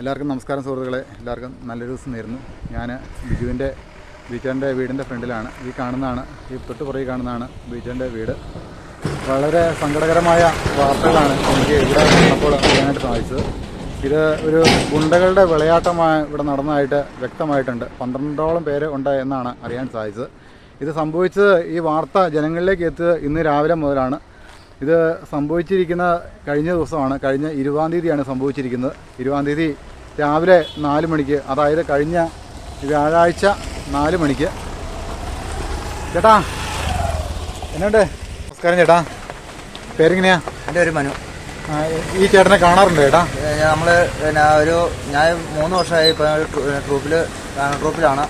എല്ലാവർക്കും നമസ്കാരം സുഹൃത്തുക്കളെ. എല്ലാവർക്കും നല്ലൊരു ദിവസം നേരുന്നു. ഞാൻ ബിജുവിന്റെ ബീച്ചറിന്റെ വീടിന്റെ ഫ്രണ്ടിലാണ്. ഈ കാണുന്നതാണ് ഈ തൊട്ട് പുറകിൽ കാണുന്നതാണ് ബീച്ചറിന്റെ വീട്. വളരെ സങ്കടകരമായ വാർത്തകളാണ് എനിക്ക് ഇവിടെ വന്നപ്പോൾ അറിയാനായിട്ട് സാധിച്ചത്. ഇത് ഒരു ഗുണ്ടകളുടെ വിളയാട്ടമായി ഇവിടെ നടന്നതായിട്ട് വ്യക്തമായിട്ടുണ്ട്. പന്ത്രണ്ടോളം പേര് ഉണ്ട് എന്നാണ് അറിയാൻ സാധിച്ചത്. ഇത് സംഭവിച്ചത് ഈ വാർത്ത ജനങ്ങളിലേക്ക് എത്തിയത് ഇന്ന് രാവിലെ മുതലാണ്. ഇത് സംഭവിച്ചിരിക്കുന്ന കഴിഞ്ഞ ദിവസമാണ് കഴിഞ്ഞ ഇരുപതാം തീയതിയാണ് സംഭവിച്ചിരിക്കുന്നത്. ഇരുപതാം തീയതി രാവിലെ നാല് മണിക്ക് അതായത് കഴിഞ്ഞ വ്യാഴാഴ്ച നാല് മണിക്ക്. ചേട്ടാ എന്നുണ്ട് നമസ്കാരം ചേട്ടാ. പേരെങ്ങനെയാ? എന്റെ ഒരു മനു. ഈ ചേട്ടനെ കാണാറുണ്ട് ചേട്ടാ? നമ്മൾ പിന്നെ ഒരു ഞാൻ മൂന്ന് വർഷമായി ഇപ്പോൾ ട്രൂപ്പിൽ ട്രൂപ്പിലാണ്.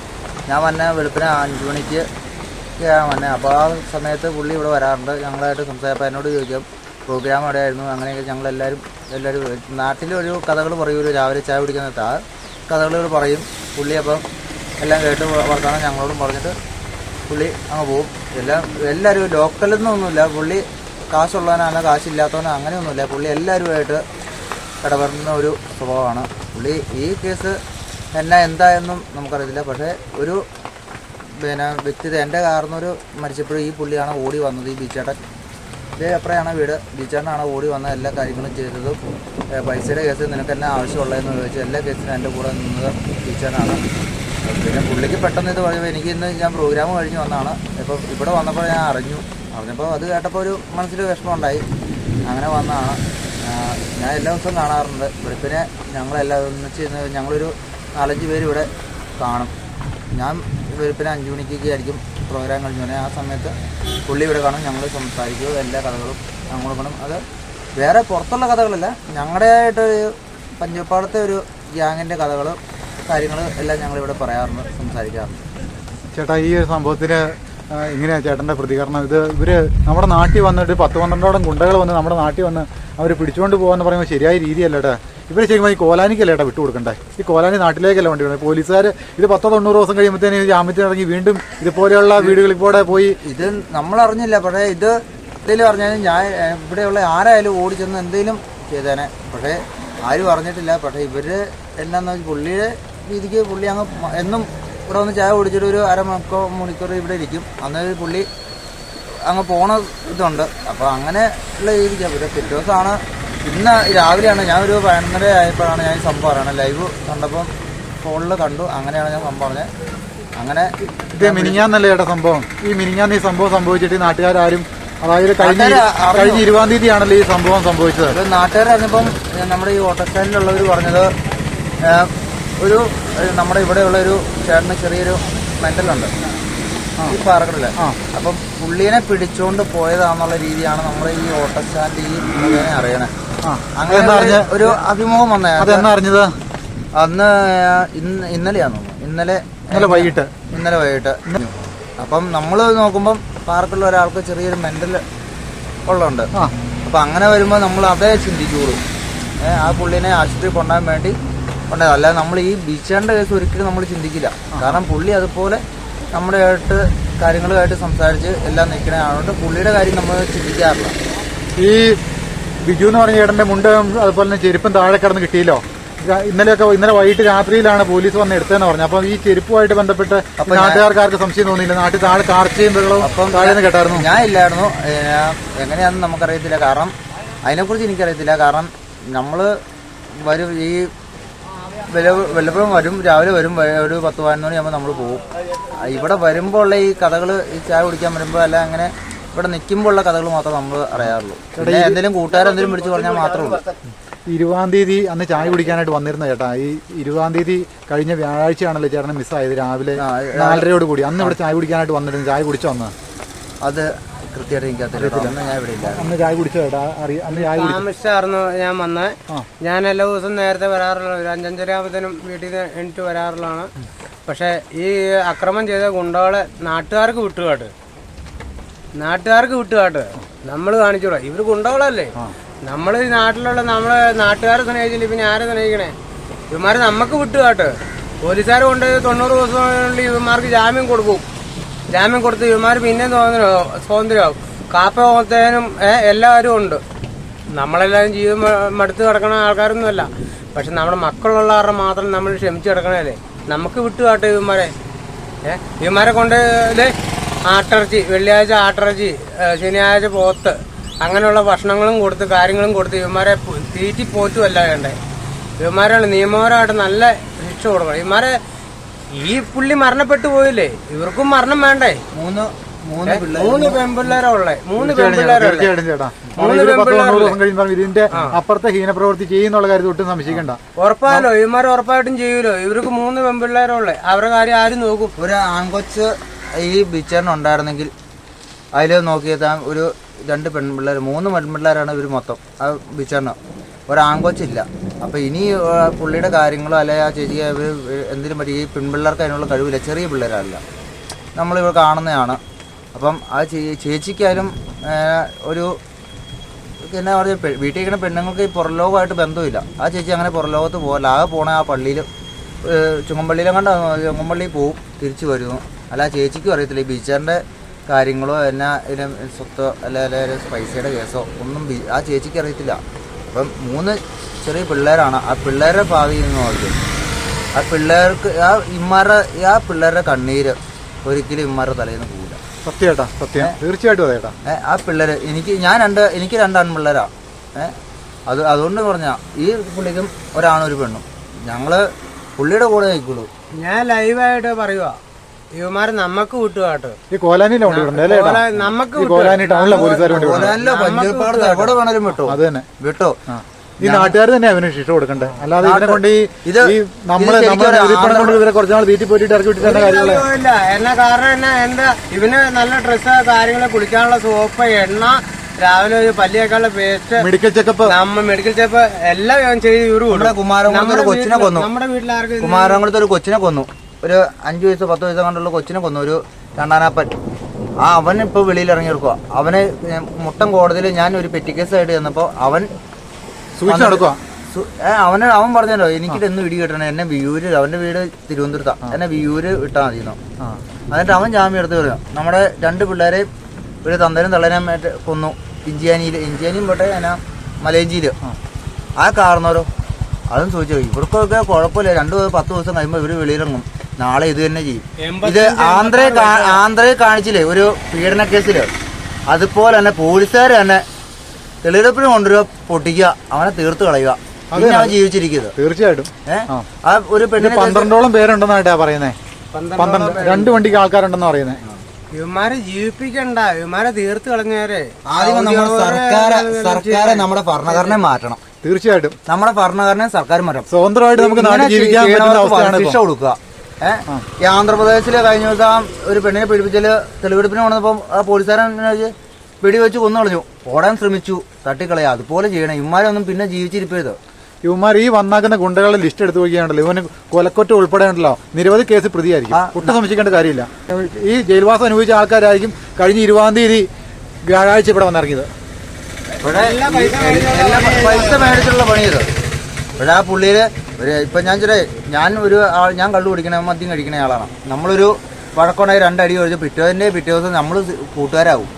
ഞാൻ വന്ന വെളുപ്പിന് അഞ്ച് മണിക്ക് വന്നെ അപ്പോൾ ആ സമയത്ത് പുള്ളി ഇവിടെ വരാറുണ്ട്. ഞങ്ങളായിട്ട് സംസാരിപ്പോൾ എന്നോട് ചോദിക്കും പ്രോഗ്രാം എവിടെയായിരുന്നു? അങ്ങനെയൊക്കെ ഞങ്ങളെല്ലാവരും എല്ലാവരും നാട്ടിലൊരു കഥകൾ പറയൂല്ലോ രാവിലെ ചായ കുടിക്കുന്ന ആ കഥകൾ പറയും. പുള്ളി അപ്പം എല്ലാം കേട്ട് വർത്തമാനം ഞങ്ങളോടും പറഞ്ഞിട്ട് പുള്ളി അങ്ങ് പോവും. എല്ലാം എല്ലാവരും ലോക്കലിൽ നിന്നൊന്നുമില്ല പുള്ളി കാശുള്ളവനാണ് കാശില്ലാത്തവനോ അങ്ങനെയൊന്നുമില്ല. പുള്ളി എല്ലാവരുമായിട്ട് ഇടപെടുന്ന ഒരു സ്വഭാവമാണ്. പുള്ളി ഈ കേസ് എന്നാ എന്തായെന്നും നമുക്കറിയത്തില്ല. പക്ഷേ ഒരു പിന്നെ വ്യക്തി എന്റെ കാർന്നൊരു മരിച്ചപ്പോഴും ഈ പുള്ളിയാണ് ഓടി വന്നത് ഈ ബീച്ചേട്ടൻ ഇതേ എപ്പോഴാണ് വീട്? ബീച്ചേട്ടനാണ് ഓടി വന്ന എല്ലാ കാര്യങ്ങളും ചെയ്തതും. പൈസയുടെ കേസ് നിനക്ക് എന്നെ ആവശ്യമുള്ളതെന്ന് ചോദിച്ചു. എല്ലാ കേസിനും എന്റെ കൂടെ നിന്നത് ബീച്ചേട്ടനാണ് പിന്നെ പുള്ളിക്ക് പെട്ടെന്ന് ഇത് പറയുമ്പോൾ എനിക്ക് ഇന്ന് ഞാൻ പ്രോഗ്രാം കഴിഞ്ഞ് വന്നതാണ് ഇപ്പം ഇവിടെ വന്നപ്പോൾ ഞാൻ അറിഞ്ഞു. അറിഞ്ഞപ്പോൾ അത് കേട്ടപ്പോൾ ഒരു മനസ്സിൽ വിഷമമുണ്ടായി. അങ്ങനെ വന്നതാണ് ഞാൻ എല്ലാ ദിവസവും കാണാറുണ്ട്. വെളുപ്പിനെ ഞങ്ങളെല്ലാം ഒന്നിച്ച് ഞങ്ങളൊരു നാലഞ്ച് പേര് ഇവിടെ കാണും. ഞാൻ വെളുപ്പിനെ അഞ്ച് മണിക്കൊക്കെ ആയിരിക്കും പ്രോഗ്രാം കഴിഞ്ഞു ആ സമയത്ത് പുള്ളി ഇവിടെ കാണും ഞങ്ങൾ സംസാരിക്കും എല്ലാ കഥകളും ഞങ്ങൾ കാണും അത് വേറെ പുറത്തുള്ള കഥകളല്ല ഞങ്ങളുടെയായിട്ട് പഞ്ചപ്പാടത്തെ ഒരു ഗ്യാങ്ങിന്റെ കഥകൾ കാര്യങ്ങൾ എല്ലാം ഞങ്ങളിവിടെ പറയാറുണ്ട് സംസാരിക്കാറുണ്ട്. ചേട്ടാ ഈ ഒരു സംഭവത്തിന് ആ, ഇങ്ങനെയാ ചേട്ടന്റെ പ്രതികരണം. ഇത് ഇവർ നമ്മുടെ നാട്ടിൽ വന്നിട്ട് പത്ത് പന്ത്രണ്ടോളം ഗുണ്ടകൾ വന്ന് നമ്മുടെ നാട്ടിൽ വന്ന് അവർ പിടിച്ചുകൊണ്ട് പോകാന്ന് പറയുമ്പോൾ ശരിയായ രീതിയല്ല ഏട്ടാ ഇവർ ശരിക്കും ഈ കോലാനിക്കല്ലേ ഏട്ടാ വിട്ടുകൊടുക്കണ്ടേ? ഈ കോലാനി നാട്ടിലേക്കല്ല വണ്ടി വേണം പോലീസുകാർ ഇത് പത്തോ തൊണ്ണൂറ് ദിവസം കഴിയുമ്പോഴത്തേന് ജാമ്യത്തിന് ഇറങ്ങി വീണ്ടും ഇതുപോലെയുള്ള വീടുകളിൽ കൂടെ പോയി ഇത് നമ്മൾ അറിഞ്ഞില്ല. പക്ഷേ ഇത് എന്തെങ്കിലും പറഞ്ഞാലും ഞാൻ ഇവിടെയുള്ള ആരായാലും ഓടി ചെന്ന് എന്തെങ്കിലും ചെയ്തേനെ. പക്ഷേ ആരും അറിഞ്ഞിട്ടില്ല. പക്ഷേ ഇവർ എന്നാന്ന് വെച്ചാൽ പുള്ളിയുടെ രീതിക്ക് പുള്ളി അങ്ങ് എന്നും ഇവിടെ വന്ന് ചായ കുടിച്ചിട്ട് ഒരു അരമണിക്കൂർ മണിക്കൂർ ഇവിടെ ഇരിക്കും. അന്നേരം പുള്ളി അങ്ങ് പോണ ഇതുണ്ട്. അപ്പോൾ അങ്ങനെ ഉള്ള രീതിക്കാണ് പിന്നെ പിറ്റേ ദിവസമാണ്. ഇന്ന് രാവിലെയാണ്. ഞാൻ ഒരു പതിനൊന്നര ആയപ്പോഴാണ് ഞാൻ സംഭവം അറിയണത്. ലൈവ് കണ്ടപ്പം ഫോണിൽ കണ്ടു. അങ്ങനെയാണ് ഞാൻ സംഭവം പറഞ്ഞത്. അങ്ങനെ ഇത് മിനിഞ്ഞാന്നല്ലേ ചേട്ടാ സംഭവം? ഈ മിനിഞ്ഞാന്ന് ഈ സംഭവം സംഭവിച്ചിട്ട് നാട്ടുകാരും അതായത് കഴിഞ്ഞ ഇരുപതാം തീയതി കഴിഞ്ഞ ഇരുപതാം തീയതിയാണല്ലോ ഈ സംഭവം സംഭവിച്ചത്? നാട്ടുകാർ നമ്മുടെ ഈ ഓട്ടോ സ്റ്റാൻഡിലുള്ളവർ പറഞ്ഞത് ഒരു നമ്മുടെ ഇവിടെയുള്ള ഒരു ചേട്ടന് ചെറിയൊരു മെന്റലുണ്ട് ഈ പാറക്കടൽ. അപ്പം പുള്ളീനെ പിടിച്ചോണ്ട് പോയതാന്നുള്ള രീതിയാണ് നമ്മൾ ഈ ഓട്ടസ്റ്റാൻഡ് ഈ മുഖേന അറിയണേ. അങ്ങനെ ഒരു- അഭിമുഖം വന്നേ. അതെന്നാ അറിഞ്ഞത്? അന്ന് ഇന്ന് ഇന്നലെയാന്ന് തോന്നുന്നു. ഇന്നലെ ഇന്നലെ വൈകിട്ട്. ഇന്നലെ വൈകിട്ട്. അപ്പം നമ്മൾ നോക്കുമ്പം പാർക്കുള്ള ഒരാൾക്ക് ചെറിയൊരു മെന്റൽ ഉള്ളുണ്ട് അപ്പൊ അങ്ങനെ വരുമ്പോൾ നമ്മൾ അതേ ചിന്തിക്കുള്ളൂ ആ പുള്ളിനെ ആശുപത്രി കൊണ്ടാൻ വേണ്ടി കൊണ്ടുപോയത് അല്ലാതെ നമ്മൾ ഈ ബീച്ചാന്റെ കേസ് ഒരിക്കലും നമ്മൾ ചിന്തിക്കില്ല. കാരണം പുള്ളി അതുപോലെ നമ്മുടെ ആയിട്ട് കാര്യങ്ങളുമായിട്ട് സംസാരിച്ച് എല്ലാം നിൽക്കണ ആയതുകൊണ്ട് പുള്ളിയുടെ കാര്യം നമ്മൾ ചിന്തിക്കാറില്ല. ഈ ബിജു എന്ന് പറഞ്ഞ ചേട്ടന്റെ മുണ്ട് അതുപോലെ തന്നെ ചെരുപ്പും താഴെ കിടന്ന് കിട്ടിയല്ലോ? ഇന്നലെയൊക്കെ ഇന്നലെ വൈകിട്ട് രാത്രിയിലാണ് പോലീസ് വന്ന് എടുത്തതെന്ന് പറഞ്ഞു അപ്പൊ ഈ ചെരുപ്പുമായിട്ട് ബന്ധപ്പെട്ട് നാട്ടുകാർക്കാർക്ക് നാട്ടുകാർക്ക് സംശയം തോന്നിയില്ല. നാട്ടിൽ താഴെ കാർച്ചയും ബഹളവും അപ്പം താഴെ കേട്ടായിരുന്നു. ഞാൻ ഇല്ലായിരുന്നു. എങ്ങനെയാണെന്ന് നമുക്കറിയത്തില്ല. കാരണം അതിനെക്കുറിച്ച് എനിക്കറിയത്തില്ല. കാരണം നമ്മൾ വരും ഈ വല്ലപ്പോഴും വരും. രാവിലെ വരും. ഒരു പത്ത് പതിനൊന്ന് മണിയാകുമ്പോൾ നമ്മൾ പോകും ഇവിടെ വരുമ്പോൾ ഉള്ള ഈ കഥകൾ ഈ ചായ കുടിക്കാൻ വരുമ്പോൾ അല്ല അങ്ങനെ ഇവിടെ നിൽക്കുമ്പോൾ ഉള്ള കഥകൾ മാത്രമേ നമ്മൾ അറിയാറുള്ളൂ പിന്നെ എന്തെങ്കിലും കൂട്ടുകാരെന്തെങ്കിലും വിളിച്ച് പറഞ്ഞാൽ മാത്രമേ ഉള്ളൂ. ഇരുപതാം തീയതി അന്ന് ചായ കുടിക്കാനായിട്ട് വന്നിരുന്ന ചേട്ടാ ഈ ഇരുപതാം തീയതി കഴിഞ്ഞ വ്യാഴാഴ്ചയാണല്ലോ ചേട്ടനെ മിസ്സായത് രാവിലെ നാലരയോട് കൂടി. അന്ന് ഇവിടെ ചായ കുടിക്കാനായിട്ട് വന്നിരുന്നു. ചായ കുടിച്ചു വന്നത് അത് കൃത്യമായിട്ട് എനിക്കറിയത്തില്ല അന്ന് ഞാൻ ഇവിടെ ഇല്ല അന്ന് ചായ കുടിച്ചോ ചേട്ടാ അറിയ അന്ന് ചായ കുടിച്ചു? താമസിച്ചായിരുന്നു ഞാൻ വന്നത്. ഞാൻ എല്ലാ ദിവസവും നേരത്തെ വരാറുള്ള ഒരു അഞ്ചഞ്ചരാകുമ്പത്തേനും വീട്ടിൽ നിന്ന് എണീറ്റ് വരാറുള്ളതാണ്. പക്ഷെ ഈ അക്രമം ചെയ്ത ഗുണ്ടകളെ നാട്ടുകാർക്ക് വിട്ടുകാട്ട്. നാട്ടുകാർക്ക് വിട്ടുകാട്ട്. നമ്മൾ കാണിച്ചൂടാ ഇവർ ഗുണ്ടകളല്ലേ. നമ്മൾ ഈ നാട്ടിലുള്ള നമ്മളെ നാട്ടുകാരെ സ്നേഹിച്ചില്ല? പിന്നെ ആരെ സ്നേഹിക്കണേ? ഇവന്മാർ നമുക്ക് വിട്ടുകാട്ട്. പോലീസുകാർ കൊണ്ട് തൊണ്ണൂറ് ദിവസം ഇവന്മാർക്ക് ജാമ്യം കൊടുക്കും. ജാമ്യം കൊടുത്ത് ഇവന്മാർ പിന്നെ സ്വാതന്ത്ര്യം സ്വാതന്ത്ര്യമാവും. കാപ്പ പോകത്തേനും എല്ലാവരും ഉണ്ട്. നമ്മളെല്ലാവരും ജീവിതം മടുത്ത് കിടക്കണ ആൾക്കാരൊന്നുമല്ല. പക്ഷെ നമ്മുടെ മക്കളുള്ള ആരുടെ മാത്രം നമ്മൾ ക്ഷമിച്ചു കിടക്കണല്ലേ നമുക്ക് വിട്ടുകാട്ടെ ഇവന്മാരെ. ഏഹ് ഇവന്മാരെ കൊണ്ട് ആട്ടിറച്ചി വെള്ളിയാഴ്ച ആട്ടിറച്ചി ശനിയാഴ്ച പോത്ത് അങ്ങനെയുള്ള ഭക്ഷണങ്ങളും കൊടുത്ത് കാര്യങ്ങളും കൊടുത്ത് ഇവന്മാരെ തീറ്റി പോറ്റുമല്ല വേണ്ടേ? ഇവന്മാരാണ് നിയമപരമായിട്ട് നല്ല ശിക്ഷ കൊടുക്കണം. ഇവന്മാരെ ഈ പുള്ളി മരണപ്പെട്ടു പോയില്ലേ? ഇവർക്കും മരണം വേണ്ടേ? മൂന്ന് മൂന്ന് പെൺപിള്ളേരാ ഉള്ളേ മൂന്ന് പെൺപിള്ളേരാ ഉള്ളേ ഇതിന്റെ അപ്പുറത്തെ ഹീനപ്രവൃത്തി ചെയ്യുന്നുള്ള കാര്യത്തിൽ ഒട്ടും സംശയിക്കണ്ട. ഉറപ്പായാലോ ഇവന്മാർ ഉറപ്പായിട്ടും ചെയ്യൂലോ? ഇവർക്ക് മൂന്ന് പെൺപിള്ളേരുള്ളേ അവരുടെ കാര്യം ആരും നോക്കും. ഒരു ആൺകൊച്ച് ഈ ബിച്ചറിനുണ്ടായിരുന്നെങ്കിൽ അതിൽ നോക്കിയെത്താൻ ഒരു രണ്ട് പെൺപിള്ളേർ മൂന്ന് പെൺപിള്ളേരാണ് ഇവർ മൊത്തം. ആ ബിച്ചറിന്. ഒരു ആൺകൊച്ചില്ല. അപ്പം ഇനി പുള്ളിയുടെ കാര്യങ്ങളോ അല്ലെ ആ ചേച്ചി എന്തിനും പറ്റി ഈ പെൺപിള്ളേർക്ക് അതിനുള്ള കഴിവില്ല. ചെറിയ പിള്ളേരല്ല. നമ്മളിവിടെ കാണുന്നതാണ്. അപ്പം ആ ചേ- ചേച്ചിക്കായാലും ഒരു എന്നാ പറയുക വീട്ടിൽ ഇരിക്കുന്ന പെണ്ണുങ്ങൾക്ക് ഈ പുറലോകമായിട്ട് ബന്ധമില്ല. ആ ചേച്ചി അങ്ങനെ പുറലോകത്ത് പോകല്ല ആകെ പോണ ആ പള്ളിയിൽ ചുങ്ങമ്പള്ളിയിലും കണ്ട ചുങ്ങമ്പള്ളിയിൽ പോവും തിരിച്ചു വരുന്നു. അല്ല ആ ചേച്ചിക്കും അറിയത്തില്ല. ഈ ബീച്ചറിന്റെ കാര്യങ്ങളോ എന്നാ സ്വത്തോ അല്ല അല്ല പൈസയുടെ കേസോ ഒന്നും ആ ചേച്ചിക്ക് അറിയത്തില്ല. അപ്പം മൂന്ന് ചെറിയ പിള്ളേരാണ്. ആ പിള്ളേരുടെ ഭാവി എന്ന് നോക്കി. ആ പിള്ളേർക്ക് ആ ഇമ്മാരുടെ ആ പിള്ളേരുടെ കണ്ണീര് ഒരിക്കലും ഇമ്മാരുടെ തലയിൽ നിന്ന് പോകില്ല സത്യേട്ടാ സത്യം. തീർച്ചയായിട്ടും അതേട്ടാ ആ പിള്ളേര് എനിക്ക് ഞാൻ രണ്ട് എനിക്ക് രണ്ട് ആൺപിള്ളേരാ ഏഹ് അത് അതുകൊണ്ട് പറഞ്ഞ ഈ പുള്ളിക്കും ഒരാണും ഒരു പെണ്ണും. ഞങ്ങൾ പുള്ളിയുടെ കൂടെ നിൽക്കുള്ളൂ. ഞാൻ ലൈവായിട്ട് പറയുക ഇവന്മാരെ നമുക്ക് വിട്ടുകാട്ട് ഈ കോലാനിയിലാണ് വണ്ടി വിടണ്ടേ അല്ലേ ചേട്ടാ നമുക്ക് ഈ കോലാനി ടൗണിലെ പോലീസുകാർ വണ്ടി വിടണം ഓരോ പഞ്ചപ്പാടത്ത് എവിടെ വേണേലും വിട്ടോ. അത് തന്നെ. വിട്ടോ. ആ. ഈ നാട്ടുകാർ തന്നെ അവന് ശിക്ഷ കൊടുക്കണ്ടേ? അല്ലാതെ ഇതിനെ കൊണ്ട് ഈ ഇത് ഈ നമ്മൾ ഇത് നമ്മളെ ശരിക്കും ഇതിപ്പണം കൊണ്ട് ഇവരെ കുറച്ച് നാൾ വീട്ടിൽ പോയിട്ട് ഇറക്കി വിട്ടിട്ട് കാര്യങ്ങളെ. ഇല്ല എന്നാ കാരണം എന്നാ എന്താ ഇവന് നല്ല ഡ്രസ്സ് കാര്യങ്ങൾ കുളിക്കാനുള്ള സോപ്പ് എണ്ണ രാവിലെ ഒരു പല്ലിയേക്കാളുള്ള പേസ്റ്റ് മെഡിക്കൽ ചെക്കപ്പ് നമ്മ മെഡിക്കൽ ചെക്കപ്പ് എല്ലാം ഞാൻ ചെയ്ത് ഇവർ നമ്മുടെ കുമാരകുളത്ത് ഒരു കൊച്ചിനെ കൊന്നു. നമ്മുടെ വീട്ടിലാർക്കും കുമാരകുളത്ത് ഒരു കൊച്ചിനെ കൊന്നു. ഒരു അഞ്ച് വയസ്സ് പത്ത് വയസ്സ് കണ്ടുള്ള കൊച്ചിനെ കൊന്നു. ഒരു രണ്ടാനാപ്പൻ. ആ അവൻ ഇപ്പോൾ വെളിയിൽ ഇറങ്ങി കൊടുക്കുക അവന് മുട്ടം കോടതിയിൽ ഞാൻ ഒരു പെറ്റിക്കേസായിട്ട് ചെന്നപ്പോൾ അവൻ അവന് അവൻ പറഞ്ഞല്ലോ എനിക്കിട്ട് എന്ന് വീടി കിട്ടണം എന്നെ വിയൂര് അവന്റെ വീട് തിരുവനന്തപുരത്താണ് എന്നെ വിയൂര് വിട്ടാ മതി എന്നോ. എന്നിട്ട് അവൻ ജാമ്യം എടുത്ത് പറഞ്ഞു നമ്മുടെ രണ്ട് പിള്ളേരെ ഒരു തന്തരും തള്ളനും കൊന്നു. ഇഞ്ചിയാനിയിൽ ഇഞ്ചിയാനിയും പോട്ടെ എന്നാ മലേഞ്ചിയിൽ ആ. കാരണവരോ? അതും ചോദിച്ചു ഇവർക്കൊക്കെ കുഴപ്പമില്ല. രണ്ട് പത്ത് ദിവസം കഴിയുമ്പോൾ ഇവർ വെളിയിലിറങ്ങും. നാളെ ഇത് തന്നെ ചെയ്യും. ഇത് ആന്ധ്രയെ ആന്ധ്രയെ കാണിച്ചില്ലേ? ഒരു പീഡന കേസിൽ. അതുപോലെ തന്നെ പോലീസുകാർ തന്നെ തെളിവെടുപ്പിന് കൊണ്ടുവരിക പൊട്ടിക്കുക അവനെ തീർത്ത് കളയുക. അവൻ ജീവിച്ചിരിക്കുന്നത്. തീർച്ചയായിട്ടും. ആ. ഒരു പെണ്ണിനെ പന്ത്രണ്ടോളം പേരുണ്ടെന്നായിട്ടാ പറയുന്നേ. പന്ത്രണ്ട് രണ്ട് വണ്ടിക്ക് ആൾക്കാരുണ്ടെന്ന് പറയുന്നേ. ഇവന്മാരെ ജീവിപ്പിക്കണ്ട. ഇവന്മാരെ തീർത്ത് കളഞ്ഞേരെ ആദ്യം നമ്മുടെ സർക്കാർ സർക്കാരെ നമ്മുടെ ഭരണഘടനയെ മാറ്റണം. തീർച്ചയായിട്ടും. നമ്മുടെ ഭരണഘടനയെ സർക്കാർ മാറ്റണം. സ്വതന്ത്രമായിട്ട് നമുക്ക് നാട്ടിൽ ജീവിക്കാൻ പറ്റുന്ന അവസ്ഥയാണ് ശിക്ഷ കൊടുക്കുക. ഏഹ് ഈ ആന്ധ്രാപ്രദേശിൽ കഴിഞ്ഞ ദിവസം ഒരു പെണ്ണിനെ പീഡിപ്പിച്ചാൽ തെളിവെടുപ്പിന് കൊണ്ടപ്പം ആ പോലീസുകാരൻ വെടിവെച്ച് കൊന്നു കളഞ്ഞു ഓടാൻ ശ്രമിച്ചു തട്ടിക്കളയാ. അതുപോലെ ചെയ്യണം. ഇമാരൊന്നും പിന്നെ ജീവിച്ചിരിപ്പരുത്. ഇവന്മാർ ഈ വന്നാക്കുന്ന ഗുണ്ടകളുടെ ലിസ്റ്റ് എടുത്തു നോക്കിയാണല്ലോ ഇവന് കൊലക്കൊറ്റ ഉൾപ്പെടെ ഉണ്ടല്ലോ നിരവധി കേസ് പ്രതിയായിരിക്കും. കുട്ട സംശയിക്കേണ്ട കാര്യമില്ല. ഈ ജയിൽവാസം അനുഭവിച്ച ആൾക്കാരായിരിക്കും കഴിഞ്ഞ ഇരുപതാം തീയതി വ്യാഴാഴ്ച ഇവിടെ വന്നിറങ്ങിയത്. പൈസ മേടിച്ചുള്ള പണി ഇവിടെ ആ പുള്ളിയിൽ ഒരു ഇപ്പൊ ഞാൻ ചെറിയ ഞാൻ ഒരു ആൾ ഞാൻ കള്ളു കുടിക്കണ മദ്യം കഴിക്കണ ആളാണ്. നമ്മളൊരു വഴക്കുണ്ടായി രണ്ടടി കഴിച്ച് പിറ്റേതിന്റെ പിറ്റേ ദിവസം നമ്മൾ കൂട്ടുകാരാവും.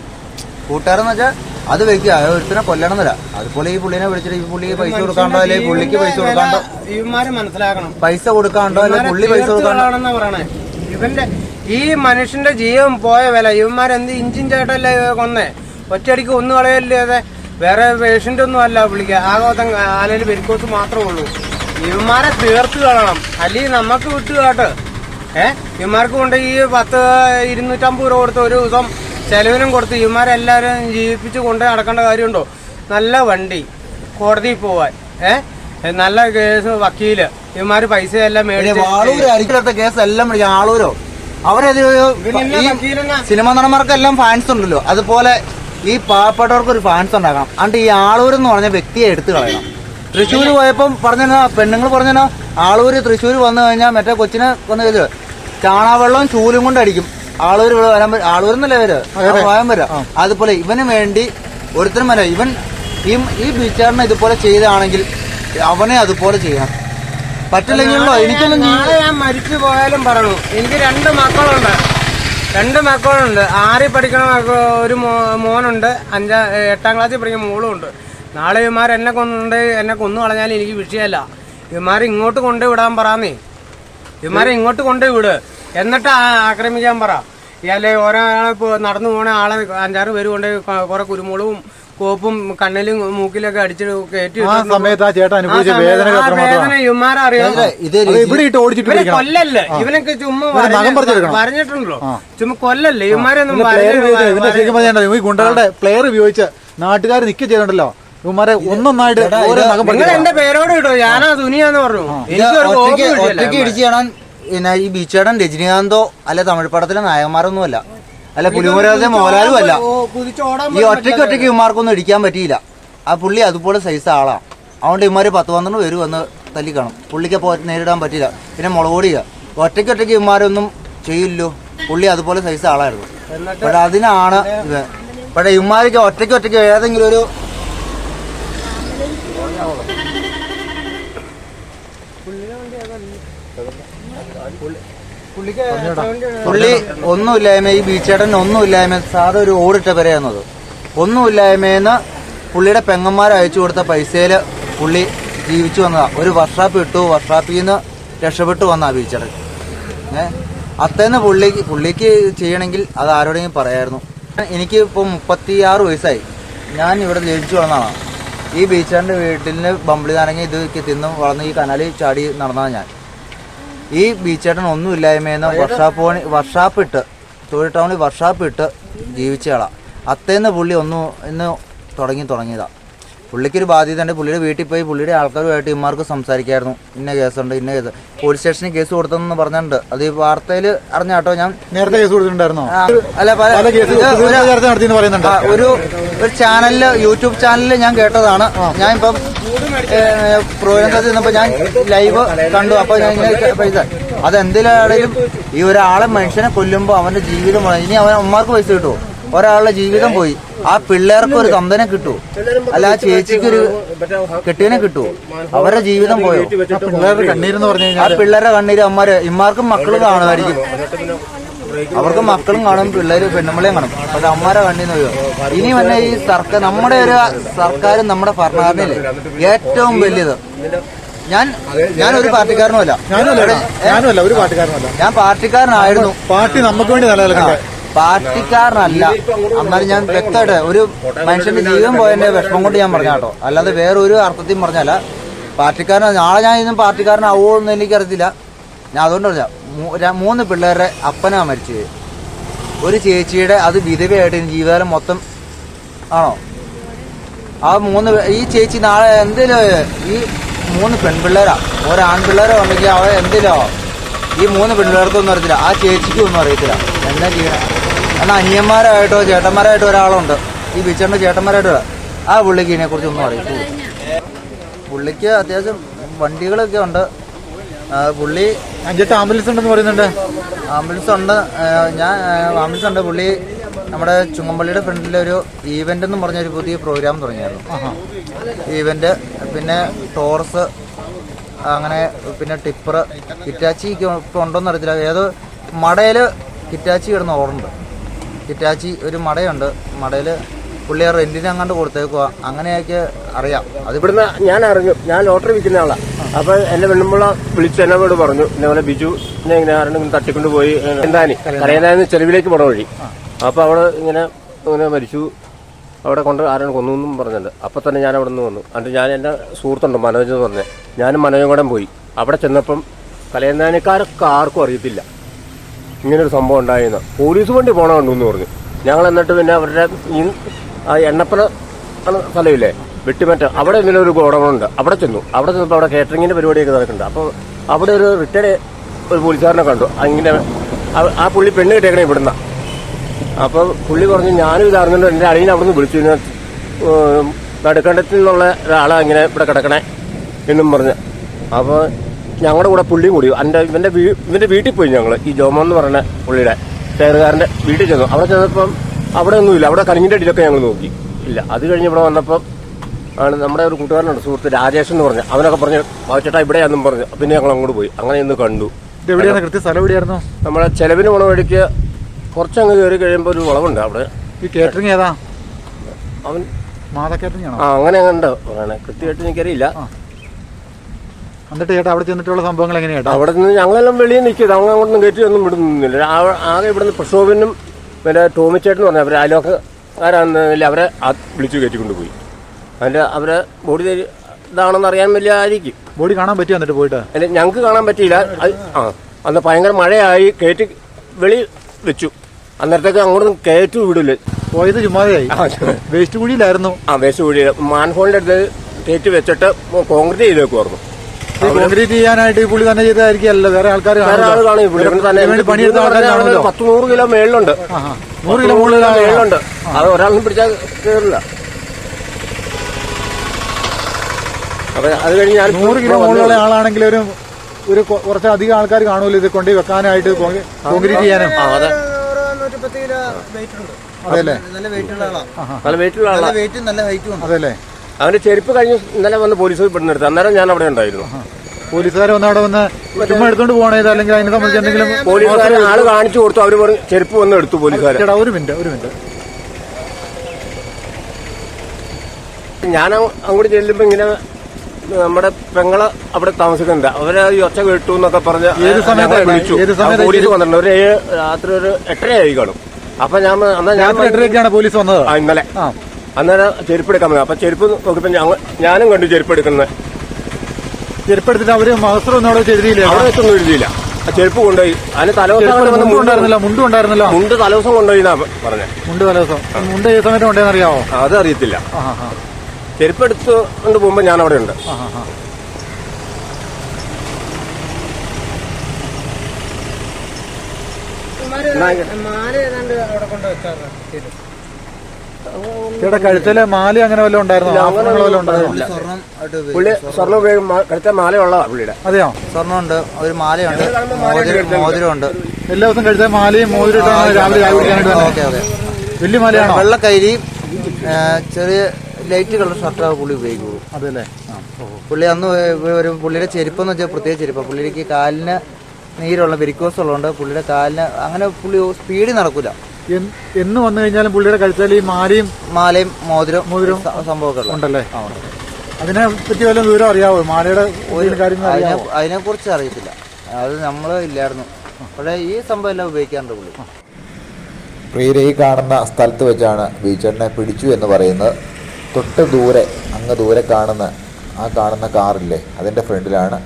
കൂട്ടുകാരെന്ന് വെച്ചാൽ അത് വെക്കുക ഒരുത്തിനെ കൊല്ലണം എന്നില്ല. അതുപോലെ ഈ പുള്ളിനെ വിളിച്ചിട്ട് ഈ പുള്ളിക്ക് പൈസ കൊടുക്കാണ്ടോ അല്ലെങ്കിൽ പുള്ളിക്ക് പൈസ കൊടുക്കാണ്ടോ? മനസ്സിലാക്കണം. പൈസ കൊടുക്കാണ്ടോ അല്ലെങ്കിൽ പുള്ളി പൈസ കൊടുക്കാണ്ടോ? ഇവന്റെ ഈ മനുഷ്യന്റെ ജീവൻ പോയ വില ഇവന്മാരെന്ത് ഇഞ്ചിൻ ചേട്ടല്ലേ കൊന്നേ? ഒറ്റയടിക്ക് ഒന്നും കളയല്ലേ അതെ? വേറെ പേഷ്യന്റ് ഒന്നും അല്ല വിളിക്കുക ഗോതം ആലയിൽ വെരിക്കോസ് മാത്രമേ ഉള്ളൂ. ഇവന്മാരെ തീർത്ത് കളയണം അല്ലെങ്കിൽ നമുക്ക് വിട്ടു കാട്ട്. ഏ? ഇവന്മാർക്ക് കൊണ്ട് ഈ പത്ത് ഇരുന്നൂറ്റമ്പത് രൂപ കൊടുത്ത് ഒരു ദിവസം ചെലവിനും കൊടുത്ത് ഇവന്മാരെല്ലാവരും ജീവിപ്പിച്ച് കൊണ്ട് നടക്കേണ്ട കാര്യമുണ്ടോ? നല്ല വണ്ടി. കോടതിയിൽ പോവാൻ. ഏ? നല്ല കേസ് വക്കീൽ. ഇവന്മാര് പൈസ എല്ലാം മേടിച്ചു കേസ് എല്ലാം ആളൂരോ? അവരത് സിനിമ നടന്മാർക്കെല്ലാം ഫാൻസ് ഉണ്ടല്ലോ. അതുപോലെ ഈ പാവപ്പെട്ടവർക്ക് ഒരു ഫാൻസ് ഉണ്ടാക്കണം. അണ്ട് ഈ ആളൂർ എന്ന് പറഞ്ഞ വ്യക്തിയെ എടുത്തു കളയണം. തൃശ്ശൂർ പോയപ്പം പറഞ്ഞാ പെണ്ണുങ്ങൾ പറഞ്ഞാ ആളൂര് തൃശ്ശൂർ വന്നു കഴിഞ്ഞാൽ മറ്റേ കൊച്ചിനെ വന്നു കഴിഞ്ഞു ചാണാവെള്ളവും ചൂലും കൊണ്ട് അടിക്കും. ആളൂർ ഇവിടെ വരാൻ പറ്റും ആളൂർ എന്നല്ലേ വരാം പോയാൻ വരാം. അതുപോലെ ഇവന് വേണ്ടി ഒരുത്തരും വരാം ഇവൻ ഈ ഈ ബീച്ചാറിനെ ഇതുപോലെ ചെയ്താണെങ്കിൽ അവനെ അതുപോലെ ചെയ്യാം പറ്റില്ലെങ്കിലോ എനിക്കൊന്നും ഞാൻ മരിച്ചു പോയാലും പറഞ്ഞു എനിക്ക് രണ്ട് മക്കളുണ്ട്. രണ്ട് മക്കളുണ്ട്. ആറിൽ പഠിക്കണ മക്ക- ഒരു മോനുണ്ട്. അഞ്ചാ എട്ടാം ക്ലാസ്സിൽ പഠിക്കുന്ന മോളും ഉണ്ട്. നാളെ ഇവന്മാർ എന്നെ കൊന്നുണ്ട് എന്നെ കൊന്നു കളഞ്ഞാൽ എനിക്ക് വിഷയമല്ല. ഇവന്മാർ ഇങ്ങോട്ട് കൊണ്ട് വിടാൻ പറയാന്നേ ഇവന്മാരെ ഇങ്ങോട്ട് കൊണ്ട് വിട് എന്നിട്ട് ആക്രമിക്കാൻ പറ. അല്ലെ ഓരോ ആളെ നടന്നു പോണ ആളെ അഞ്ചാറ് പേര് കൊണ്ട് കുറെ കുരുമുളകും കോപ്പും കണ്ണിലും മൂക്കിലൊക്കെ അടിച്ചിട്ട് കയറ്റി ആ സമയത്ത് ആ ചേട്ടൻ അനുഭവിച്ച വേദന വേദന ഇവന്മാരറിയാം ഇത് ഇവിടെ ഇട്ട് ഓടിച്ചിട്ട് ഇവനെ പിടിക്കണം കൊല്ലല്ലേ ഇവനൊക്കെ ചുമ്മാ ഇവനെ നഖം പറിച്ചെടുക്കണം. വരഞ്ഞിട്ടുണ്ടല്ലോ. ചുമ്മാ കൊല്ലല്ലേ? ഇവന്മാരൊന്നും പ്ലെയർ വരഞ്ഞ് ഉപയോഗിച്ച് ഇതിന്റെ ശരിക്കും പറഞ്ഞാൽ ഈ ഗുണ്ടകളുടെ പ്ലെയർ ഉപയോഗിച്ച് നാട്ടുകാർ നിക്ക് ചെയ്തിട്ടുണ്ടല്ലോ. ഇവന്മാരെ ഒന്നൊന്നായിട്ട് ഓരോ നഖം നിങ്ങൾ പഠിക്കണം എന്റെ പേരോട് കിട്ടോ ഞാനാ സുനിയാന്ന് പറഞ്ഞു. എനിക്കൊരു കോപ്പ് ഒറ്റയ്ക്ക് കിട്ടിയില്ല ഒറ്റയ്ക്ക് ഇടിച്ച് കാണാൻ പിന്നെ ഈ ബീച്ചേടൻ രജനീകാന്തോ അല്ലെ തമിഴ് പടത്തിലെ നായകന്മാരൊന്നുമല്ല. അല്ല പുലിമുരാജ മോഹൻലാലും അല്ല. ഈ ഒറ്റയ്ക്ക് ഒറ്റയ്ക്ക് ഇവന്മാർക്കൊന്നും ഇടിക്കാൻ പറ്റിയില്ല. ആ പുള്ളി അതുപോലെ സൈസ് ആളാണ് അതുകൊണ്ട് ഇവന്മാര് പത്ത് പന്ത്രണ്ട് പേര് വന്ന് തല്ലിക്കണം. പുള്ളിക്ക് പോ നേരിടാൻ പറ്റില്ല. പിന്നെ മുളക് പൊടിയ ഒറ്റയ്ക്ക് ഒറ്റയ്ക്ക് ഇവന്മാരൊന്നും ചെയ്യില്ലോ പുള്ളി അതുപോലെ സൈസ് ആളായിരുന്നു. പക്ഷെ അതിനാണ് ഇത് പക്ഷെ ഇവന്മാർക്ക് ഒറ്റയ്ക്ക് ഒറ്റയ്ക്ക് ഏതെങ്കിലും ഒരു പുള്ളി ഒന്നുമില്ലായ്മ ഈ ബീച്ചേട്ടൻ ഒന്നുമില്ലായ്മ സാധാ ഒരു ഓടിട്ട പെരയാന്നത് ഒന്നുമില്ലായ്മയെന്ന് പുള്ളിയുടെ പെങ്ങന്മാർ അയച്ചു കൊടുത്ത പൈസയിൽ പുള്ളി ജീവിച്ചു വന്നതാ. ഒരു വർഷാപ്പ് ഇട്ടു വർഷാപ്പിൽ നിന്ന് രക്ഷപ്പെട്ടു വന്നാ ബീച്ചേട്ടൻ. ഏ? അത്തേന്ന് പുള്ളിക്ക് പുള്ളിക്ക് ചെയ്യണമെങ്കിൽ അത് ആരോടെങ്കിലും പറയായിരുന്നു. എനിക്ക് ഇപ്പോൾ മുപ്പത്തിയാറ് വയസ്സായി. ഞാൻ ഇവിടെ ജനിച്ചു വളർന്നതാണ്. ഈ ബീച്ചേടന്റെ വീട്ടിൽ ബമ്പിളി നാരങ്ങ ഇത് തിന്നും വളർന്ന് ഈ കനാലിൽ ചാടി നടന്നതാണ് ഞാൻ. ഈ ബീച്ചേട്ടൻ ഒന്നുമില്ലായ്മയെന്ന് വർഷാപ്പ് പണി വർഷാപ്പ് ഇട്ട് തൊഴിൽ ടൗണിൽ വർഷാപ്പ് ഇട്ട് ജീവിച്ചയാളാ. അത്തേന്ന് പുള്ളി ഒന്ന് ഇന്ന് തുടങ്ങി തുടങ്ങിയതാ. പുള്ളിക്കൊരു ബാധ്യത ഉണ്ട് പുള്ളിയുടെ വീട്ടിൽ പോയി പുള്ളിയുടെ ആൾക്കാരുമായിട്ട് ഇമാർക്ക് സംസാരിക്കായിരുന്നു. ഇന്ന കേസുണ്ട് ഇന്ന കേസ്. പോലീസ് സ്റ്റേഷനിൽ കേസ് കൊടുത്തെന്ന് പറഞ്ഞിട്ടുണ്ട്. അത് ഈ വാർത്തയിൽ അറിഞ്ഞാട്ടോ ഞാൻ? നേരത്തെ കേസ് കൊടുത്തിട്ടുണ്ടായിരുന്നോ? അല്ല പല കേസ് ഒരു- ഒരു ചാനലിൽ യൂട്യൂബ് ചാനലിൽ ഞാൻ കേട്ടതാണ്. ഞാൻ ഇപ്പം പ്രോഗ്രാം ഞാൻ ലൈവ് കണ്ടു. അപ്പൊ ഞാൻ പൈസ അതെന്തിലാണെങ്കിലും ഈ ഒരാളെ മനുഷ്യനെ കൊല്ലുമ്പോ അവന്റെ ജീവിതം ഇനി അവൻ അമ്മമാർക്ക് പൈസ കിട്ടുമോ ഒരാളുടെ ജീവിതം പോയി. ആ പിള്ളേർക്ക് ഒരു കമ്പനെ കിട്ടുമോ അല്ല ആ ചേച്ചിക്ക് ഒരു കെട്ടിയനെ കിട്ടുമോ അവരുടെ ജീവിതം പോയോ? ആ പിള്ളേരുടെ കണ്ണീരെന്ന് പറഞ്ഞു ആ കഴിഞ്ഞാൽ പിള്ളേരുടെ കണ്ണീര് അമ്മമാര് ഇമാർക്കും മക്കളും കാണുമായിരിക്കും. അവർക്ക് മക്കളും കാണും പിള്ളേര് പെണ്ണുമ്പളെയും കാണും. പക്ഷെ അമ്മമാരെ കണ്ണീന്ന് പോയോ? ഇനി വന്നെ ഈ സർക്കാർ നമ്മുടെ ഒരു സർക്കാരും നമ്മുടെ ഭരണഘടനയില്ലേ? ഏറ്റവും വലിയത്. ഞാൻ ഞാൻ ഒരു പാർട്ടിക്കാരനുമല്ല ഞാനുമല്ല ഒരു പാർട്ടിക്കാരനല്ല ഞാൻ പാർട്ടിക്കാരനായിരുന്നു. പാർട്ടി നമുക്ക് വേണ്ടി നിലനിൽക്കട്ടെ പാർട്ടിക്കാരനല്ല. എന്നാലും ഞാൻ വ്യക്തമായിട്ട് ഒരു മനുഷ്യന്റെ ജീവൻ പോയതിന്റെ വിഷമം കൊണ്ട് ഞാൻ പറഞ്ഞ കേട്ടോ. അല്ലാതെ വേറെ ഒരു അർത്ഥത്തിൽ പറഞ്ഞല്ല. പാർട്ടിക്കാരൻ നാളെ ഞാൻ ഇന്നും പാർട്ടിക്കാരനാവോ എന്ന് എനിക്കറിയത്തില്ല. ഞാൻ അതുകൊണ്ട് പറഞ്ഞ മൂന്ന് പിള്ളേരുടെ അപ്പനാ മരിച്ചത്. ഒരു ചേച്ചിയുടെ അത് വിധവയായിട്ട് ജീവിതകാലം മൊത്തം ആണോ? ആ മൂന്ന് ഈ ചേച്ചി നാളെ എന്തേലും ഈ മൂന്ന് പെൺപിള്ളേരാ. ഒരു ആൺപിള്ളേരോ ഉണ്ടെങ്കിൽ അവ എന്തേലോ? ഈ മൂന്ന് പെൺപിള്ളേർക്കൊന്നും അറിയത്തില്ല. ആ ചേച്ചിക്കും ഒന്നും അറിയത്തില്ല. എന്നാ ചെയ്യണം അല്ല അനിയന്മാരായിട്ടോ ചേട്ടന്മാരായിട്ടോ ഒരാളുണ്ട്. ഈ ബീച്ചറിന്റെ ചേട്ടന്മാരായിട്ടോ. ആ പുള്ളിക്ക് ഇതിനെ കുറിച്ച് ഒന്നും അറിയില്ല. പുള്ളിക്ക് അത്യാവശ്യം വണ്ടികളൊക്കെ ഉണ്ട്. പുള്ളി അഞ്ചെട്ട് ആംബുലൻസ് ഉണ്ടെന്ന് പറയുന്നുണ്ട്. ആംബുലൻസ് ഉണ്ട്. ഞാൻ ആംബുലൻസ് ഉണ്ട്. പുള്ളി നമ്മുടെ ചുങ്ങമ്പള്ളിയുടെ ഫ്രണ്ടിൽ ഒരു ഈവെന്റ് എന്ന് പറഞ്ഞ ഒരു പുതിയ പ്രോഗ്രാം തുടങ്ങിയായിരുന്നു. ഈവെന്റ് പിന്നെ ടോർസ് അങ്ങനെ പിന്നെ ടിപ്പർ ഇറ്റാച്ചി ഇപ്പോൾ ഉണ്ടോന്ന് അറിയത്തില്ല. ഏതോ മടയിൽ കിറ്റാച്ചി കിടന്ന് ഓടുന്നുണ്ട് കിറ്റാച്ചി ഒരു മടയുണ്ട്. മടയിൽ പുള്ളി ആ റെന്റിന് അങ്ങാണ്ട് കൊടുത്തേക്കുക അങ്ങനെയൊക്കെ അറിയാം. അത് ഇവിടുന്ന് ഞാൻ അറിഞ്ഞു. ഞാൻ ലോട്ടറി വിൽക്കുന്ന ആളാണ് അപ്പൊ എന്റെ പെണ്ണുമ്പുള്ള വിളിച്ച് എന്നോട് പറഞ്ഞു. ഇന്നപോലെ ബിജു ഇങ്ങനെ ആരെങ്കിലും തട്ടിക്കൊണ്ട് പോയി എന്താണ് കരയതായിരുന്നു ചെലവിലേക്ക് പോണ വഴി. അപ്പൊ അവിടെ ഇങ്ങനെ ഇങ്ങനെ മരിച്ചു. അവിടെ കൊണ്ട് ആരാണ് കൊന്നു എന്നും പറഞ്ഞിട്ടുണ്ട് അപ്പൊ തന്നെ ഞാൻ അവിടെ നിന്ന് വന്നു. എന്നിട്ട് ഞാൻ എന്റെ സുഹൃത്തുണ്ട് മനോജ് എന്ന് പറഞ്ഞത് ഞാനും മനോജും കൂടെ പോയി. അവിടെ ചെന്നപ്പം കലയന്താനിക്കാരൊക്കെ ആർക്കും അറിയത്തില്ല. ഇങ്ങനൊരു സംഭവം ഉണ്ടായിരുന്നു പോലീസ് വണ്ടി പോണ കണ്ടു എന്ന് പറഞ്ഞു. ഞങ്ങൾ എന്നിട്ട് പിന്നെ അവരുടെ ഈ ആ എണ്ണപ്പന സ്ഥലമില്ലേ? വെട്ടിമറ്റ അവിടെ ഇങ്ങനെ ഒരു ഗോഡൗണുണ്ട്. അവിടെ ചെന്നു. അവിടെ ചെന്നപ്പോൾ അവിടെ കേറ്ററിങ്ങിന്റെ പരിപാടിയൊക്കെ നടക്കുന്നുണ്ട്. അപ്പോൾ അവിടെ ഒരു റിട്ടയർഡ് ഒരു പോലീസുകാരനെ കണ്ടു. അങ്ങനെ ആ- പുള്ളി പെണ്ണ് കിട്ടിയേക്കണേ ഇവിടുന്ന. അപ്പോൾ പുള്ളി പറഞ്ഞു ഞാനും ഇത് അറിഞ്ഞിട്ട് എന്റെ അളിയനെ അവിടെ നിന്ന് വിളിച്ചു. ഞാൻ നടുക്കണ്ടത്തിൽ നിന്നുള്ള ഒരാളെ ഇങ്ങനെ ഇവിടെ കിടക്കണേ എന്നും പറഞ്ഞ്. അപ്പോൾ ഞങ്ങളുടെ കൂടെ പുള്ളിയും കൂടി എന്റെ ഇവന്റെ വീ ഇവന്റെ വീട്ടിൽ പോയി ഞങ്ങൾ ഈ ജോമോൻ എന്ന് പറയുന്ന പുള്ളിയുടെ ടയറുകാരന്റെ വീട്ടിൽ ചെന്നു. അവിടെ ചെന്നപ്പം അവിടെ ഒന്നുമില്ല അവിടെ കണിഞ്ഞിന്റെ അടിയിലൊക്കെ ഞങ്ങൾ നോക്കി. ഇല്ല. അത് കഴിഞ്ഞ് ഇവിടെ വന്നപ്പം ആണ് നമ്മുടെ ഒരു കൂട്ടുകാരനുണ്ട് സുഹൃത്ത് രാജേഷ് എന്ന് പറഞ്ഞു. അവനൊക്കെ പറഞ്ഞു ചേട്ടാ ഇവിടെയാണെന്നും പറഞ്ഞു. പിന്നെ ഞങ്ങൾ അങ്ങോട്ട് പോയി. അങ്ങനെ ഇന്ന് കണ്ടു. എവിടെയാണ് കൃത്യ സ്ഥലം എവിടെയായിരുന്നു? നമ്മളെ ചെലവിന് പോണ വഴിക്ക് കുറച്ചങ്ങ് കയറി കഴിയുമ്പോൾ ഒരു വളവുണ്ട് അവിടെ. ഈ കേറ്ററിംഗ് ഏതാ? അവൻ മാതക്കയറ്റഞ്ഞാണോ ആ അങ്ങനെ കണ്ടോ അങ്ങനെ കൃത്യമായിട്ട് എനിക്കറിയില്ല. എന്നിട്ട് ചേട്ടാ അവിടെ ചെന്നിട്ടുള്ള സംഭവങ്ങൾ എങ്ങനെയാ ചേട്ടാ? അവിടെ നിന്ന് ഞങ്ങളെല്ലാം വെളിയിൽ നിൽക്കിയത് അങ്ങ് അങ്ങോട്ടൊന്നും കയറ്റി ഒന്നും വിടുന്നില്ല. ആ- ആകെ ഇവിടുന്ന് പ്രശോഭനും പിന്നെ ടോമിച്ചേട്ടൻ പറഞ്ഞ അവരെ അയലോക്കാരാണെന്നില്ല അവരെ വിളിച്ചു കയറ്റിക്കൊണ്ട് കൊണ്ടുപോയി അതിന്റെ അവരെ ബോഡി തരി- ഇതാണെന്ന് അറിയാൻ വലിയ ആയിരിക്കും. ബോഡി കാണാൻ പറ്റിയോ എന്നിട്ട് പോയിട്ട്? അല്ല ഞങ്ങൾക്ക് കാണാൻ പറ്റിയില്ല. ആ അന്ന് ഭയങ്കര മഴയായി. കയറ്റി വെളി വെച്ചു. അന്നേരത്തേക്ക് അങ്ങോട്ട് കയറ്റി വിടില്ല. പോയത് ചുമ്മാതായി വേസ്റ്റ് കുഴിയിലായിരുന്നു. ആ വേസ്റ്റ് കുഴിയിൽ മാൻഹോളിന്റെ അടുത്ത് കയറ്റി വെച്ചിട്ട് കോൺക്രീറ്റ് ചെയ്തേക്കുമായിരുന്നു കോൺക്രീറ്റ് ചെയ്യാനായിട്ട് ഈ പുള്ളി തന്നെ ചെയ്തായിരിക്കല്ലോ വേറെ ആൾക്കാർ പണിയെടുത്ത ആൾക്കാരാണല്ലോ പത്ത് നൂറ് കിലോ മേളിലുണ്ട്. നൂറ് കിലോ മുകളിൽ മേളിലുണ്ട്. അത് ഒരാളും പിടിച്ചാൽ കയറില്ല അപ്പൊ അത് കഴിഞ്ഞ് ഞാൻ നൂറ് കിലോ മുകളിലുള്ള ആളാണെങ്കിൽ ഒരു ഒരു കുറച്ചധികം കുറച്ച് അധികം ആൾക്കാർ കാണുമല്ലോ ഇത് കൊണ്ട് വെക്കാനായിട്ട് കോൺക്രീ- കോൺക്രീറ്റ് ചെയ്യാനും. അതെ. അതെ അതെ വെയിറ്റ് ഉണ്ട്. അതെല്ലേ? നല്ല വെയിറ്റ് ഉള്ള ആളാണ് നല്ല വെയിറ്റുള്ള വെയിറ്റും നല്ല ഹൈറ്റും ഉണ്ട്. അതെല്ലേ? അവന്റെ ചെരുപ്പ് കഴിഞ്ഞ് ഇന്നലെ വന്ന് പോലീസ് പെടുന്നെടുത്ത് എടുത്തു. അന്നേരം ഞാൻ അവിടെ ഉണ്ടായിരുന്നു. പോലീസുകാർ വന്ന് അവിടെ വന്ന് ചുമ്മാ എടുത്തോണ്ട് പോകണത് അല്ലെങ്കിൽ അതിനെ സംബന്ധിച്ച് എന്തെങ്കിലും പോലീസുകാരെ ആൾ കാണിച്ചു കൊടുത്തു. അവർ പറഞ്ഞു ചെരുപ്പ് വന്ന് എടുത്തു പോലീസുകാരെ. ചേട്ടാ ഒരു മിനിറ്റ് ഒരു മിനിറ്റ്. ഞാൻ അങ്ങോട്ട് ചെല്ലുമ്പോ ഇങ്ങനെ നമ്മുടെ പെങ്ങൾ അവിടെ താമസിക്കുന്നുണ്ട്. അവരെ ഈ ഒച്ച കേട്ടു എന്നൊക്കെ പറഞ്ഞ് ഏത് സമയത്താ വിളിച്ചു. പോലീസ് വന്നിട്ടുണ്ട്. ഒരു രാത്രി ഒരു എട്ടരയായി കാണും. അപ്പൊ ഞാൻ എന്നാ ഞാൻ എട്ടരയ്ക്കാണ് പോലീസ് വന്നത്? ഇന്നലെ. അന്നേരം ചെരുപ്പ് എടുക്കാൻ പോയി അപ്പൊ ചെരുപ്പ് നോക്കിയപ്പോ ഞാനും കണ്ടു ചെരുപ്പ് എടുക്കുന്നത് ചെരുപ്പെടുത്തിട്ട് അവർ ഒന്നും അവിടെ ചെയ്തില്ലേ അവിടെ വെച്ചൊന്നും എഴുതിയില്ല. ആ ചെരുപ്പ് കൊണ്ടുപോയി. അതിന് തലവസം മുണ്ടും മുണ്ട് ഉണ്ടായിരുന്നല്ലോ മുണ്ടും ഉണ്ടായിരുന്നല്ലോ. മുണ്ട് തലവസം കൊണ്ടുപോയി എന്നാ പറഞ്ഞേ. മുണ്ട് തലോസം മുണ്ട് ഏത് സമയത്ത് അറിയാവോ? അത് അറിയത്തില്ല. ചെരുപ്പ് എടുത്ത് കൊണ്ട് പോകുമ്പോ ഞാൻ അവിടെ ഉണ്ട്. മാല ഏതാണ്ട് അവിടെ. ചേട്ടാ കഴുത്തിലെ മാല അങ്ങനെ വല്ലതും ഉണ്ടായിരുന്നു? പുള്ളി സ്വർണം ഉപയോഗം കടുത്ത മാലയുള്ളതാ പുള്ളിയുടെ. അതെയോ? സ്വർണമുണ്ട് ഒരു മാലയുണ്ട്. മോതിരം മോതിരമുണ്ട്. എല്ലാ ദിവസം കഴുത്ത മാലയും മോതിരം രാവിലെ രാവിലെ വലിയ മാലയാണോ? വെള്ള കൈലിയും ചെറിയ ലൈറ്റ് കളർ ഷർട്ടാണ് പുള്ളി ഉപയോഗിക്കുള്ളൂ. അതെല്ലേ പുള്ളി അന്ന് ഒരു പുള്ളിയുടെ ചെരുപ്പെന്ന് വെച്ചാൽ പ്രത്യേക ചെരുപ്പ്. പുള്ളിക്ക് കാലിന് നീരുള്ള വെരിക്കോസ് ഉള്ളതുകൊണ്ട് പുള്ളിയുടെ കാലിന് അങ്ങനെ പുള്ളി സ്പീഡിൽ നടക്കൂല. എന്ന് എന്ന് വന്നു കഴിഞ്ഞാലും പുള്ളിയുടെ കഴുത്തിൽ ഈ മാലയും മാലയും മോതിരം മോതിരം സംഭവമൊക്കെ ഉണ്ടല്ലേ? അതിനെ പറ്റി വല്ല വിവരം അറിയാവോ? മാലയുടെ അതിനെ കുറിച്ച് അറിയത്തില്ല. അത് നമ്മൾ ഇല്ലായിരുന്നു. പക്ഷേ ഈ സംഭവം എല്ലാം ഉപയോഗിക്കാറുണ്ട് പുള്ളി. പ്രിയരെ ഈ കാണുന്ന സ്ഥലത്ത് വെച്ചാണ് ബീച്ചറിനെ പിടിച്ചു എന്ന് പറയുന്നത്. തൊട്ട് ദൂരെ അങ്ങ് ദൂരെ കാണുന്ന ആ കാണുന്ന കാറില്ലേ? അതിന്റെ ഫ്രണ്ടിലാണ്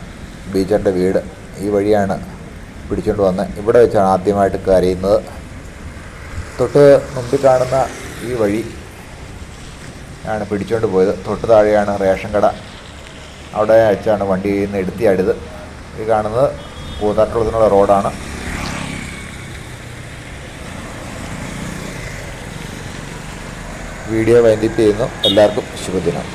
ബീച്ചറിന്റെ വീട്. ഈ വഴിയാണ് പിടിച്ചുകൊണ്ട് വന്ന് ഇവിടെ വെച്ചാണ് ആദ്യമായിട്ട് കരയുന്നത്. തൊട്ട് മുമ്പിൽ കാണുന്ന ഈ വഴി ആണ് പിടിച്ചുകൊണ്ട് പോയത്. തൊട്ട് താഴെയാണ് റേഷൻ കട. അവിടെ അയച്ചാണ് വണ്ടിയിൽ നിന്ന് എടുത്തിയാടിയത് ഈ കാണുന്നത് കൂത്താട്ടുള്ളതിനുള്ള റോഡാണ്. വീഡിയോ വൈൻഡിപ്പ് ചെയ്യുന്നു. എല്ലാവർക്കും ശുഭദിനം.